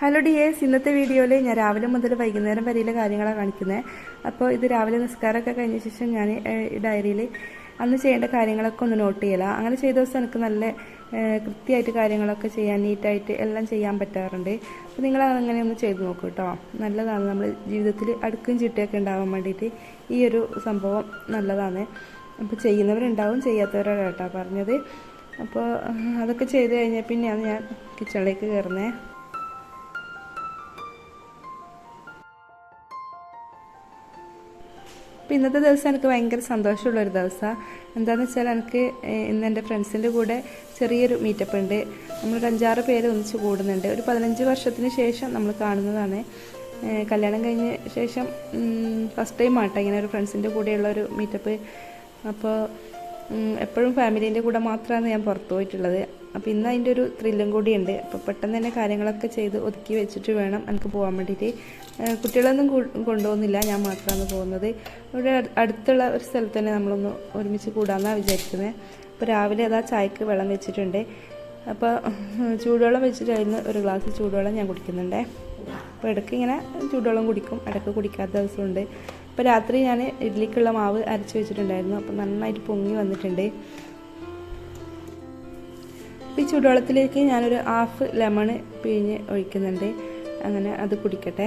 Hello dears ഇന്നത്തെ വീഡിയോയിൽ ഞാൻ രാവിലെ മുതൽ വൈകുന്നേരം വരെയുള്ള കാര്യങ്ങളാണ് കാണിക്കുന്നത് അപ്പോൾ ഇത് രാവിലെ നിസ്കാരമൊക്കെ കഴിഞ്ഞ ശേഷം ഞാൻ ഡയറിയിൽ അന്ന് ചെയ്യേണ്ട കാര്യങ്ങളൊക്കെ ഒന്ന് നോട്ട് ചെയ്യല. അങ്ങനെ ചെയ്ത ദിവസം എനിക്ക് നല്ല കൃത്യമായിട്ട് കാര്യങ്ങളൊക്കെ ചെയ്യാൻ നീറ്റായിട്ട് എല്ലാം ചെയ്യാൻ പറ്റാറുണ്ട്. അപ്പോൾ നിങ്ങൾ അങ്ങനെ ഒന്ന് ചെയ്ത് നോക്കൂ കേട്ടോ നല്ലതാണ്. നമ്മൾ ജീവിതത്തിൽ അടുക്കും ചിട്ടയൊക്കെ ഉണ്ടാവാൻ വേണ്ടിയിട്ട് ഈ ഒരു സംഭവം നല്ലതാണ്. അപ്പോൾ ചെയ്യുന്നവരുണ്ടാവും ചെയ്യാത്തവരാണ് കേട്ടോ പറഞ്ഞത്. അപ്പോൾ അതൊക്കെ ചെയ്ത് കഴിഞ്ഞാൽ പിന്നെയാണ് ഞാൻ കിച്ചണിലേക്ക് കയറുന്നത് അപ്പോൾ ഇന്നത്തെ ദിവസം എനിക്ക് ഭയങ്കര സന്തോഷമുള്ളൊരു ദിവസമാണ് എന്താണെന്ന് വെച്ചാൽ എനിക്ക് ഇന്ന് എന്റെ ഫ്രണ്ട്സിന്റെ കൂടെ ചെറിയൊരു മീറ്റപ്പ് ഉണ്ട്. നമ്മളൊരു അഞ്ചാറ് പേര് ഒന്നിച്ച് കൂടുന്നുണ്ട്. ഒരു പതിനഞ്ച് വർഷത്തിന് ശേഷം നമ്മൾ കാണുന്നതാണ്. കല്യാണം കഴിഞ്ഞ ശേഷം ഫസ്റ്റ് ടൈം ആട്ടോ ഇങ്ങനെ ഒരു ഫ്രണ്ട്സിന്റെ കൂടെയുള്ള ഒരു മീറ്റപ്പ് അപ്പോൾ എപ്പോഴും ഫാമിലീന്റെ കൂടെ മാത്രമാണ് ഞാൻ പുറത്തു പോയിട്ടുള്ളത്. അപ്പോൾ ഇന്ന് അതിന്റെ ഒരു ത്രില്ലും കൂടിയുണ്ട്. അപ്പോൾ പെട്ടെന്ന് തന്നെ കാര്യങ്ങളൊക്കെ ചെയ്ത് ഒതുക്കി വെച്ചിട്ട് വേണം എനിക്ക് പോകാൻ വേണ്ടിയിട്ട്. കുട്ടികളൊന്നും കൊണ്ടുപോകുന്നില്ല. ഞാൻ മാത്രമാണ് പോകുന്നത്. ഇവിടെ അടുത്തുള്ള ഒരു സ്ഥലത്ത് തന്നെ നമ്മളൊന്ന് ഒരുമിച്ച് കൂടാമെന്നാണ് വിചാരിക്കുന്നത് അപ്പോൾ രാവിലെ അതാ ചായക്ക് വെള്ളം വെച്ചിട്ടുണ്ട്. അപ്പോൾ ചൂടുവെള്ളം വെച്ചിട്ടായിരുന്നു ഒരു ഗ്ലാസ് ചൂടുവെള്ളം ഞാൻ കുടിക്കുന്നുണ്ട്. അപ്പോൾ ഇടയ്ക്ക് ഇങ്ങനെ ചൂടുവെള്ളം കുടിക്കും. ഇടയ്ക്ക് കുടിക്കാത്ത ദിവസമുണ്ട്. അപ്പോൾ രാത്രി ഞാൻ ഇഡ്ഡലിക്കുള്ള മാവ് അരച്ച് വെച്ചിട്ടുണ്ടായിരുന്നു. അപ്പോൾ നന്നായിട്ട് പൊങ്ങി വന്നിട്ടുണ്ട്. ഈ ചൂടുവെള്ളത്തിലേക്ക് ഞാനൊരു ഹാഫ് ലെമൺ പിഴിഞ്ഞ് ഒഴിക്കുന്നുണ്ട്. അങ്ങനെ അത് കുടിക്കട്ടെ.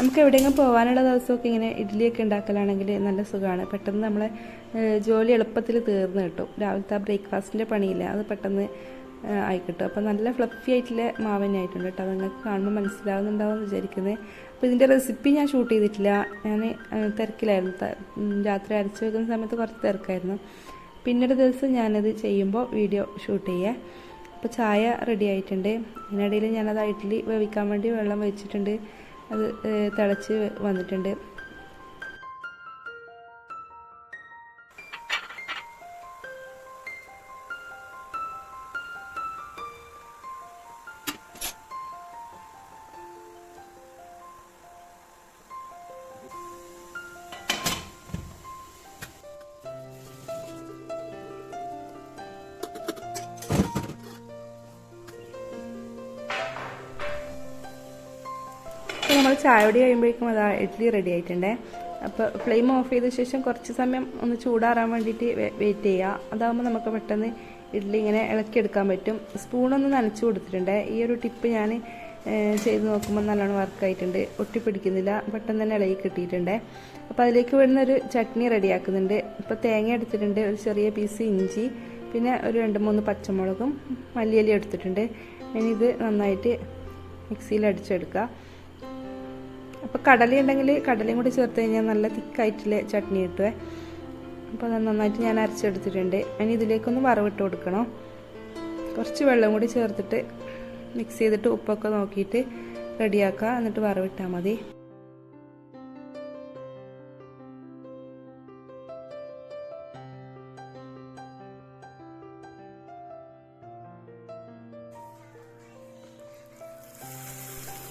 നമുക്ക് എവിടെയെങ്കിലും പോകാനുള്ള ദിവസമൊക്കെ ഇങ്ങനെ ഇഡ്ഡലിയൊക്കെ ഉണ്ടാക്കലാണെങ്കിൽ നല്ല സുഖമാണ്. പെട്ടെന്ന് നമ്മളെ ജോലി എളുപ്പത്തിൽ തീർന്ന് കിട്ടും. രാവിലത്തെ ആ ബ്രേക്ക്ഫാസ്റ്റിന്റെ പണിയില്ല അത് പെട്ടെന്ന് ആയിക്കിട്ടും ആയി കിട്ടും. അപ്പോൾ നല്ല ഫ്ലഫി ആയിട്ടുള്ള മാവ് ആയിട്ടുണ്ട് കേട്ടോ. നിങ്ങൾക്ക് കാണുമ്പോൾ മനസ്സിലാവുന്നുണ്ടാവും എന്ന് വിചാരിക്കുന്നത് അപ്പോൾ ഇതിന്റെ റെസിപ്പി ഞാൻ ഷൂട്ട് ചെയ്തിട്ടില്ല. ഞാൻ തിരക്കിലായിരുന്നു. രാത്രി അരച്ച് വെക്കുന്ന സമയത്ത് കുറച്ച് തിരക്കായിരുന്നു. പിന്നൊരു ദിവസം ഞാനത് ചെയ്യുമ്പോൾ വീഡിയോ ഷൂട്ട് ചെയ്യേ. അപ്പോൾ ചായ റെഡി ആയിട്ടുണ്ട്. അതിനിടയിൽ ഞാനത് ഇഡ്ഡലി വേവിക്കാൻ വേണ്ടി വെള്ളം വെച്ചിട്ടുണ്ട്. അത് തിളച്ച് വന്നിട്ടുണ്ട്. ചായയോടി കഴിയുമ്പോഴേക്കും അതാ ഇഡ്ഡലി റെഡി ആയിട്ടുണ്ടേ. അപ്പോൾ ഫ്ലെയിം ഓഫ് ചെയ്ത ശേഷം കുറച്ച് സമയം ഒന്ന് ചൂടാറാൻ വേണ്ടിയിട്ട് വെയിറ്റ് ചെയ്യുക. അതാകുമ്പോൾ നമുക്ക് പെട്ടെന്ന് ഇഡ്ഡലി ഇങ്ങനെ ഇളക്കിയെടുക്കാൻ പറ്റും. സ്പൂണൊന്ന് നനച്ചു കൊടുത്തിട്ടുണ്ട്. ഈ ഒരു ടിപ്പ് ഞാൻ ചെയ്ത് നോക്കുമ്പോൾ നല്ലോണം വർക്കായിട്ടുണ്ട് ഒട്ടിപ്പിടിക്കുന്നില്ല പെട്ടെന്ന് തന്നെ ഇളകി കിട്ടിയിട്ടുണ്ട്. അപ്പോൾ അതിലേക്ക് വേണ്ടുന്ന ഒരു ചട്നി റെഡിയാക്കുന്നുണ്ട് ഇപ്പോൾ തേങ്ങ എടുത്തിട്ടുണ്ട്. ഒരു ചെറിയ പീസ് ഇഞ്ചി പിന്നെ ഒരു രണ്ട് മൂന്ന് പച്ചമുളകും മല്ലിയില എടുത്തിട്ടുണ്ട്. ഇനി ഇത് നന്നായിട്ട് മിക്സിയിൽ അടിച്ചെടുക്കുക. അപ്പോൾ കടല ഉണ്ടെങ്കിൽ കടലയും കൂടി ചേർത്ത് കഴിഞ്ഞാൽ നല്ല തിക്കായിട്ടുള്ള ചട്നി കിട്ടുമേ അപ്പോൾ അത് നന്നായിട്ട് ഞാൻ അരച്ചെടുത്തിട്ടുണ്ട്. ഇനി ഇതിലേക്കൊന്ന് വറവിട്ട് കൊടുക്കണം. കുറച്ച് വെള്ളം കൂടി ചേർത്തിട്ട് മിക്സ് ചെയ്തിട്ട് ഉപ്പൊക്കെ നോക്കിയിട്ട് റെഡിയാക്കുക എന്നിട്ട് വറവിട്ടാൽ മതി.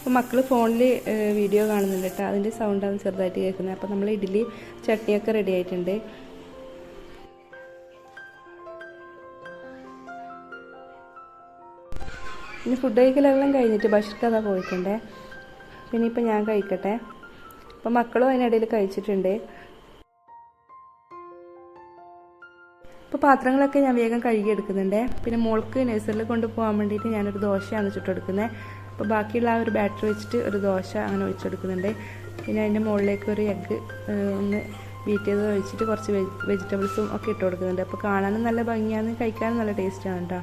അപ്പോൾ മക്കൾ ഫോണിൽ വീഡിയോ കാണുന്നുണ്ട് കേട്ടോ. അതിന്റെ സൗണ്ടാണ് ചെറുതായിട്ട് കേൾക്കുന്നത്. അപ്പോൾ നമ്മൾ ഇഡ്ഡലി ചട്നിയൊക്കെ റെഡി ആയിട്ടുണ്ട്. ഇനി ഫുഡ് കഴിക്കലെല്ലാം കഴിഞ്ഞിട്ട് ബഷീർക്ക് അതാ പോയിട്ടുണ്ട് പിന്നെ ഇപ്പം ഞാൻ കഴിക്കട്ടെ. അപ്പം മക്കളും അതിനിടയിൽ കഴിച്ചിട്ടുണ്ട്. ഇപ്പോൾ പാത്രങ്ങളൊക്കെ ഞാൻ വേഗം കഴുകിയെടുക്കുന്നുണ്ട്. പിന്നെ മോൾക്ക് നഴ്സറിൽ കൊണ്ടുപോകാൻ വേണ്ടിയിട്ട് ഞാനൊരു ദോശയാണ് ചുട്ടെടുക്കുന്നത്. അപ്പോൾ ബാക്കിയുള്ള ആ ഒരു ബാറ്റർ വെച്ചിട്ട് ഒരു ദോശ അങ്ങനെ ഒഴിച്ചെടുക്കുന്നുണ്ട്. പിന്നെ അതിന്റെ മുകളിലേക്ക് ഒരു എഗ്ഗ് ഒന്ന് ബീറ്റ് ചെയ്ത് ഒഴിച്ചിട്ട് കുറച്ച് വെജിറ്റബിൾസും ഒക്കെ ഇട്ട് കൊടുക്കുന്നുണ്ട്. അപ്പോൾ കാണാനും നല്ല ഭംഗിയാണ് കഴിക്കാനും നല്ല ടേസ്റ്റാണ് കേട്ടോ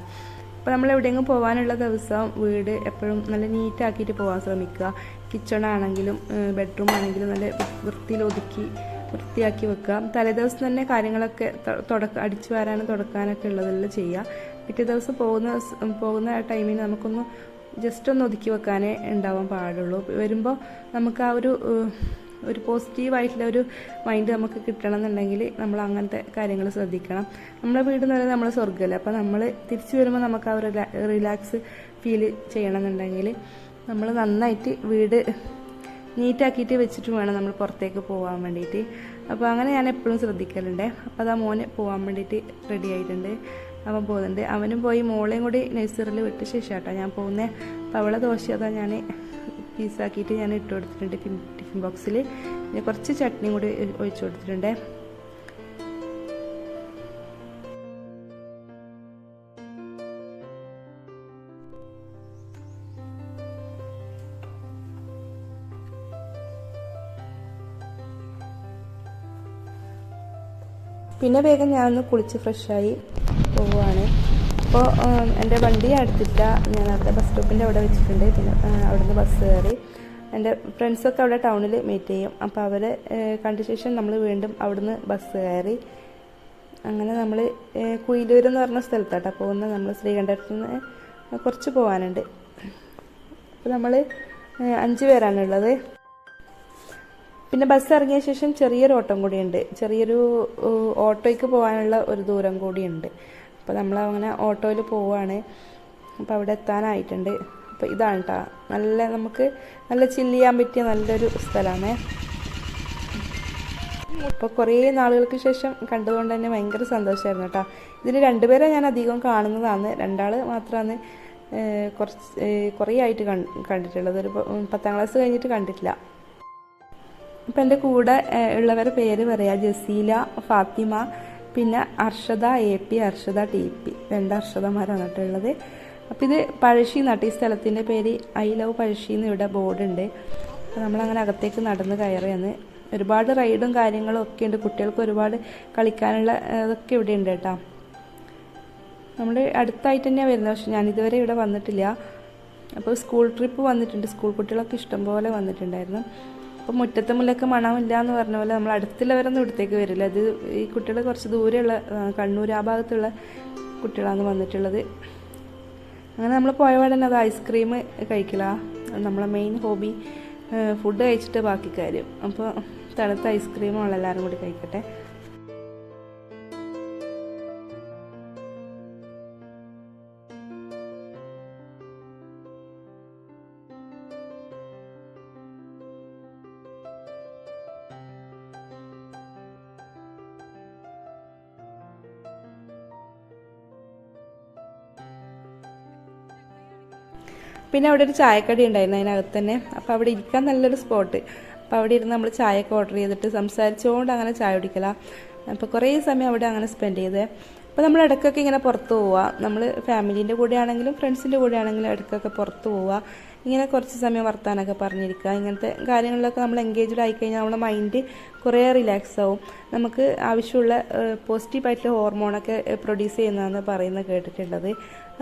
അപ്പോൾ നമ്മൾ എവിടെയെങ്കിലും പോകാനുള്ള ദിവസം വീട് എപ്പോഴും നല്ല നീറ്റാക്കിയിട്ട് പോകാൻ ശ്രമിക്കുക. കിച്ചൺ ആണെങ്കിലും ബെഡ്റൂം ആണെങ്കിലും നല്ല വൃത്തിയിൽ ഒതുക്കി വൃത്തിയാക്കി വെക്കുക. തലേദിവസം തന്നെ കാര്യങ്ങളൊക്കെ തുടക്കം അടിച്ചു വരാനും തുടക്കാനൊക്കെ ഉള്ളതെല്ലാം ചെയ്യുക. പിറ്റേ ദിവസം പോകുന്ന പോകുന്ന ടൈമിന് നമുക്കൊന്ന് ജസ്റ്റ് ഒന്ന് ഒതുക്കി വെക്കാനേ ഉണ്ടാവാൻ പാടുള്ളൂ. വരുമ്പോൾ നമുക്ക് ആ ഒരു ഒരു പോസിറ്റീവായിട്ടുള്ള ഒരു മൈൻഡ് നമുക്ക് കിട്ടണം എന്നുണ്ടെങ്കിൽ നമ്മൾ അങ്ങനത്തെ കാര്യങ്ങൾ ശ്രദ്ധിക്കണം. നമ്മുടെ വീട് എന്ന് പറയുന്നത് നമ്മളെ സ്വർഗമല്ലേ അപ്പോൾ നമ്മൾ തിരിച്ചു വരുമ്പോൾ നമുക്ക് ആ ഒരു റിലാക്സ് ഫീൽ ചെയ്യണം എന്നുണ്ടെങ്കിൽ നമ്മൾ നന്നായിട്ട് വീട് നീറ്റാക്കിയിട്ട് വെച്ചിട്ട് വേണം നമ്മൾ പുറത്തേക്ക് പോകാൻ വേണ്ടിയിട്ട്. അപ്പോൾ അങ്ങനെ ഞാൻ എപ്പോഴും ശ്രദ്ധിക്കലുണ്ട്. അപ്പോൾ ആ മോന് പോകാൻ വേണ്ടിയിട്ട് റെഡി ആയിട്ടുണ്ട്. അവൻ പോകുന്നുണ്ട്. അവനും പോയി മോളെയും കൂടി നഴ്സറിയിൽ വിട്ട ശേഷം കേട്ടോ ഞാൻ പോകുന്നത് അപ്പോൾ അവളെ ദോശ അതാ ഞാൻ പീസാക്കിയിട്ട് ഞാൻ ഇട്ട് കൊടുത്തിട്ടുണ്ട് ടിഫിൻ ബോക്സിൽ പിന്നെ കുറച്ച് ചട്നിയും കൂടി ഒഴിച്ചു കൊടുത്തിട്ടുണ്ട്. പിന്നെ വേഗം ഞാനൊന്ന് കുളിച്ച് ഫ്രഷായി പോവുകയാണ്. അപ്പോൾ എന്റെ വണ്ടി അടുത്തില്ല. ഞാൻ അവിടെ ബസ് സ്റ്റോപ്പിന്റെ അവിടെ വെച്ചിട്ടുണ്ട്. പിന്നെ അവിടുന്ന് ബസ് കയറി. എന്റെ ഫ്രണ്ട്സൊക്കെ അവിടെ ടൗണിൽ മീറ്റ് ചെയ്യും. അപ്പോൾ അവരെ കണ്ട ശേഷം നമ്മൾ വീണ്ടും അവിടുന്ന് ബസ് കയറി. അങ്ങനെ നമ്മൾ കുയിലൂർ എന്ന് പറഞ്ഞ സ്ഥലത്താട്ടോ പോകുന്ന നമ്മൾ ശ്രീകണ്ഠത്തിൽ നിന്ന് കുറച്ച് പോകാനുണ്ട്. അപ്പോൾ നമ്മൾ അഞ്ച് പേരാണുള്ളത് പിന്നെ ബസ് ഇറങ്ങിയ ശേഷം ചെറിയൊരു ഓട്ടം കൂടിയുണ്ട്. ചെറിയൊരു ഓട്ടോയ്ക്ക് പോകാനുള്ള ഒരു ദൂരം കൂടിയുണ്ട്. അപ്പോൾ നമ്മൾ അങ്ങനെ ഓട്ടോയിൽ പോവുകയാണ് അപ്പോൾ അവിടെ എത്താനായിട്ടുണ്ട്. അപ്പോൾ ഇതാണ് കേട്ടോ നല്ല നമുക്ക് നല്ല ചില്ല് ചെയ്യാൻ പറ്റിയ നല്ലൊരു സ്ഥലമാണ് ഇപ്പോൾ കുറേ നാളുകൾക്ക് ശേഷം കണ്ടതുകൊണ്ട് തന്നെ ഭയങ്കര സന്തോഷമായിരുന്നു കേട്ടോ ഇതിൽ രണ്ടുപേരെ ഞാൻ അധികം കാണുന്നതാണ്. രണ്ടാൾ മാത്രമാണ് കുറച്ച് കുറേ ആയിട്ട് കണ്ടിട്ടുള്ളത്. ഒരു പത്താം ക്ലാസ് കഴിഞ്ഞിട്ട് കണ്ടിട്ടില്ല. അപ്പം എന്റെ കൂടെ ഉള്ളവരുടെ പേര് പറയാം. ജസീല ഫാത്തിമ പിന്നെ Arshada A P Arshada T P. രണ്ട് അർഷദമാരാണ് നട്ടുള്ളത് അപ്പം ഇത് പഴശ്ശി നട്ട് ഈ സ്ഥലത്തിന്റെ പേര്? ഐ ലവ് പഴശ്ശി എന്ന് ഇവിടെ ബോർഡുണ്ട് അപ്പോൾ നമ്മളങ്ങനെ അകത്തേക്ക് നടന്ന് കയറിയെന്ന് ഒരുപാട് റൈഡും കാര്യങ്ങളും ഒക്കെ ഉണ്ട്. കുട്ടികൾക്ക് ഒരുപാട് കളിക്കാനുള്ള ഇതൊക്കെ ഇവിടെ ഉണ്ട് കേട്ടോ. നമ്മൾ അടുത്തായിട്ട് തന്നെയാണ് വരുന്നത്. പക്ഷെ ഞാനിതുവരെ ഇവിടെ വന്നിട്ടില്ല. അപ്പോൾ സ്കൂൾ ട്രിപ്പ് വന്നിട്ടുണ്ട്. സ്കൂൾ കുട്ടികളൊക്കെ ഇഷ്ടംപോലെ വന്നിട്ടുണ്ടായിരുന്നു. അപ്പോൾ മുറ്റത്തെ മുല്ലക്ക് മണമില്ല എന്ന് പറഞ്ഞ പോലെ നമ്മൾ അടുത്തുള്ളവരൊന്നും ഇവിടത്തേക്ക് വരില്ല. അത് ഈ കുട്ടികൾ കുറച്ച് ദൂരെയുള്ള കണ്ണൂർ ആ ഭാഗത്തുള്ള കുട്ടികളാണ് വന്നിട്ടുള്ളത്. അങ്ങനെ നമ്മൾ പോയ പാടന്നെ അത് ഐസ്ക്രീം കഴിക്കില്ല നമ്മളെ മെയിൻ ഹോബി ഫുഡ് കഴിച്ചിട്ട് ബാക്കി കാര്യം. അപ്പോൾ തണുത്ത ഐസ്ക്രീമും എല്ലാവരും കൂടി കഴിക്കട്ടെ. പിന്നെ അവിടെ ഒരു ചായക്കടി ഉണ്ടായിരുന്നു അതിനകത്ത് തന്നെ. അപ്പോൾ അവിടെ ഇരിക്കാൻ നല്ലൊരു സ്പോട്ട് അപ്പോൾ അവിടെ ഇരുന്ന് നമ്മൾ ചായയൊക്കെ ഓർഡർ ചെയ്തിട്ട് സംസാരിച്ചുകൊണ്ട് അങ്ങനെ ചായ കുടിക്കല. അപ്പോൾ കുറേ സമയം അവിടെ അങ്ങനെ സ്പെൻഡ് ചെയ്തത് അപ്പോൾ നമ്മൾ ഇടയ്ക്കൊക്കെ ഇങ്ങനെ പുറത്ത് പോവുക നമ്മൾ ഫാമിലീന്റെ കൂടെ ആണെങ്കിലും ഫ്രണ്ട്സിന്റെ കൂടെ ആണെങ്കിലും ഇടയ്ക്കൊക്കെ പുറത്ത് പോവുക ഇങ്ങനെ കുറച്ച് സമയം വർത്താനൊക്കെ പറഞ്ഞിരിക്കുക. ഇങ്ങനത്തെ കാര്യങ്ങളിലൊക്കെ നമ്മൾ എൻഗേജ്ഡ് ആയിക്കഴിഞ്ഞാൽ നമ്മുടെ മൈൻഡ് കുറേ റിലാക്സ് ആവും. നമുക്ക് ആവശ്യമുള്ള പോസിറ്റീവ് ആയിട്ടുള്ള ഹോർമോണൊക്കെ പ്രൊഡ്യൂസ് ചെയ്യുന്നതെന്ന് പറയുന്നത് കേട്ടിട്ടുള്ളത്.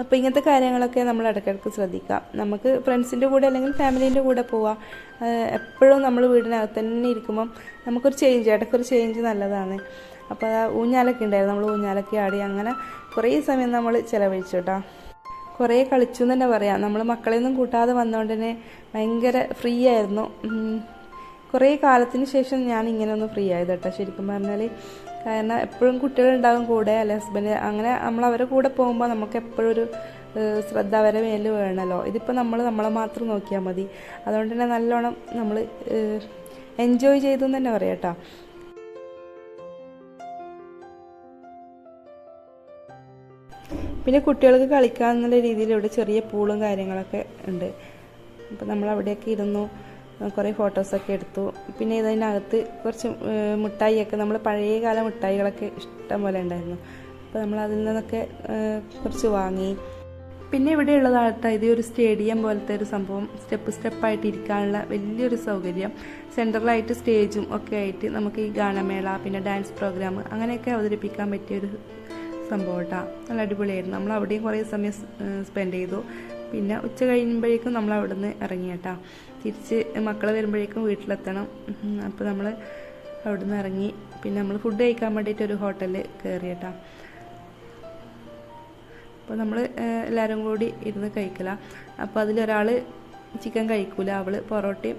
അപ്പോൾ ഇങ്ങനത്തെ കാര്യങ്ങളൊക്കെ നമ്മൾ ഇടയ്ക്കിടയ്ക്ക് ശ്രദ്ധിക്കാം നമുക്ക് ഫ്രണ്ട്സിന്റെ കൂടെ അല്ലെങ്കിൽ ഫാമിലീന്റെ കൂടെ പോവാം. എപ്പോഴും നമ്മൾ വീടിനകത്ത് തന്നെ ഇരിക്കുമ്പം നമുക്കൊരു ചേഞ്ച് ഇടയ്ക്കൊരു ചേഞ്ച് നല്ലതാണ്. അപ്പോൾ ഊഞ്ഞാലൊക്കെ ഉണ്ടായിരുന്നു. നമ്മൾ ഊഞ്ഞാലൊക്കെ ആടി അങ്ങനെ കുറേ സമയം നമ്മൾ ചിലവഴിച്ചു കേട്ടോ. കുറേ കളിച്ചു എന്ന് തന്നെ പറയാം. നമ്മൾ മക്കളെയൊന്നും കൂട്ടാതെ വന്നുകൊണ്ട് തന്നെ ഭയങ്കര ഫ്രീ ആയിരുന്നു. കുറേ കാലത്തിന് ശേഷം ഞാൻ ഇങ്ങനെ ഒന്ന് ഫ്രീ ആയത് കേട്ടോ. ശരിക്കും പറഞ്ഞാൽ കാരണം എപ്പോഴും കുട്ടികളുണ്ടാകും കൂടെ അല്ലെ ഹസ്ബൻഡ് അങ്ങനെ നമ്മൾ അവരുടെ കൂടെ പോകുമ്പോൾ നമുക്ക് എപ്പോഴും ഒരു ശ്രദ്ധ അവരെ മേലിൽ വേണമല്ലോ ഇതിപ്പോൾ നമ്മൾ നമ്മളെ മാത്രം നോക്കിയാൽ മതി. അതുകൊണ്ട് തന്നെ നല്ലോണം നമ്മൾ എൻജോയ് ചെയ്തു എന്ന് തന്നെ പറയാം കേട്ടോ. പിന്നെ കുട്ടികൾക്ക് കളിക്കാന്നുള്ള രീതിയിൽ ഇവിടെ ചെറിയ പൂളും കാര്യങ്ങളൊക്കെ ഉണ്ട്. അപ്പോൾ നമ്മൾ അവിടെയൊക്കെ ഇരുന്നു കുറേ ഫോട്ടോസൊക്കെ എടുത്തു. പിന്നെ ഇതിനകത്ത് കുറച്ച് മിഠായിയൊക്കെ നമ്മൾ പഴയ പഴയകാല മിഠായികളൊക്കെ ഇഷ്ടം പോലെ ഉണ്ടായിരുന്നു. അപ്പോൾ നമ്മൾ അതിൽ നിന്നൊക്കെ കുറച്ച് വാങ്ങി. പിന്നെ ഇവിടെ ഉള്ളതാകട്ടെ ഇത് ഒരു സ്റ്റേഡിയം പോലത്തെ ഒരു സംഭവം. സ്റ്റെപ്പ് സ്റ്റെപ്പായിട്ട് ഇരിക്കാനുള്ള വലിയൊരു സൗകര്യം. സെൻട്രലായിട്ട് സ്റ്റേജും ഒക്കെ ആയിട്ട് നമുക്ക് ഈ ഗാനമേള പിന്നെ ഡാൻസ് പ്രോഗ്രാം അങ്ങനെയൊക്കെ അവതരിപ്പിക്കാൻ പറ്റിയൊരു സംഭവം കേട്ടോ നല്ല അടിപൊളിയായിരുന്നു. നമ്മൾ അവിടെയും കുറേ സമയം സ്പെൻഡ് ചെയ്തു. പിന്നെ ഉച്ച കഴിയുമ്പോഴേക്കും നമ്മൾ അവിടെ നിന്ന് ഇറങ്ങി കേട്ടോ തിരിച്ച് മക്കൾ വരുമ്പോഴേക്കും വീട്ടിലെത്തണം. അപ്പോൾ നമ്മൾ അവിടെ നിന്ന് ഇറങ്ങി. പിന്നെ നമ്മൾ ഫുഡ് കഴിക്കാൻ വേണ്ടിയിട്ട് ഒരു ഹോട്ടലിൽ കയറി കേട്ടോ അപ്പോൾ നമ്മൾ എല്ലാവരും കൂടി ഇരുന്ന് കഴിക്കല. അപ്പോൾ അതിലൊരാൾ ചിക്കൻ കഴിക്കൂല. അവൾ പൊറോട്ടയും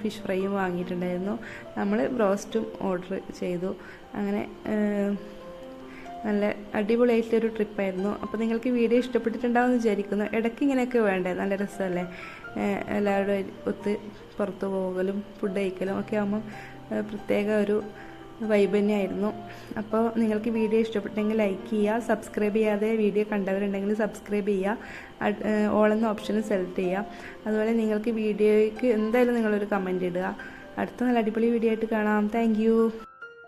ഫിഷ് ഫ്രൈയും വാങ്ങിയിട്ടുണ്ടായിരുന്നു. നമ്മൾ ബ്രോസ്റ്റും ഓർഡർ ചെയ്തു. അങ്ങനെ നല്ല അടിപൊളിയായിട്ടൊരു ട്രിപ്പായിരുന്നു. അപ്പോൾ നിങ്ങൾക്ക് വീഡിയോ ഇഷ്ടപ്പെട്ടിട്ടുണ്ടാവും എന്ന് വിചാരിക്കുന്നു. ഇടയ്ക്ക് ഇങ്ങനെയൊക്കെ വേണ്ടേ? നല്ല രസമല്ലേ? എല്ലാവരും ഒത്ത് പുറത്ത് പോകലും ഫുഡ് കഴിക്കലും ഒക്കെ ആകുമ്പം പ്രത്യേക ഒരു വൈബ് തന്നെയായിരുന്നു. അപ്പോൾ നിങ്ങൾക്ക് വീഡിയോ ഇഷ്ടപ്പെട്ടെങ്കിൽ ലൈക്ക് ചെയ്യുക സബ്സ്ക്രൈബ് ചെയ്യാതെ വീഡിയോ കണ്ടവരുണ്ടെങ്കിൽ സബ്സ്ക്രൈബ് ചെയ്യുക ഓൾ എന്ന ഓപ്ഷൻ സെലക്ട് ചെയ്യുക. അതുപോലെ നിങ്ങൾക്ക് വീഡിയോയ്ക്ക് എന്തായാലും നിങ്ങളൊരു കമന്റ് ഇടുക. അടുത്ത നല്ല അടിപൊളി വീഡിയോ ആയിട്ട് കാണാം. താങ്ക്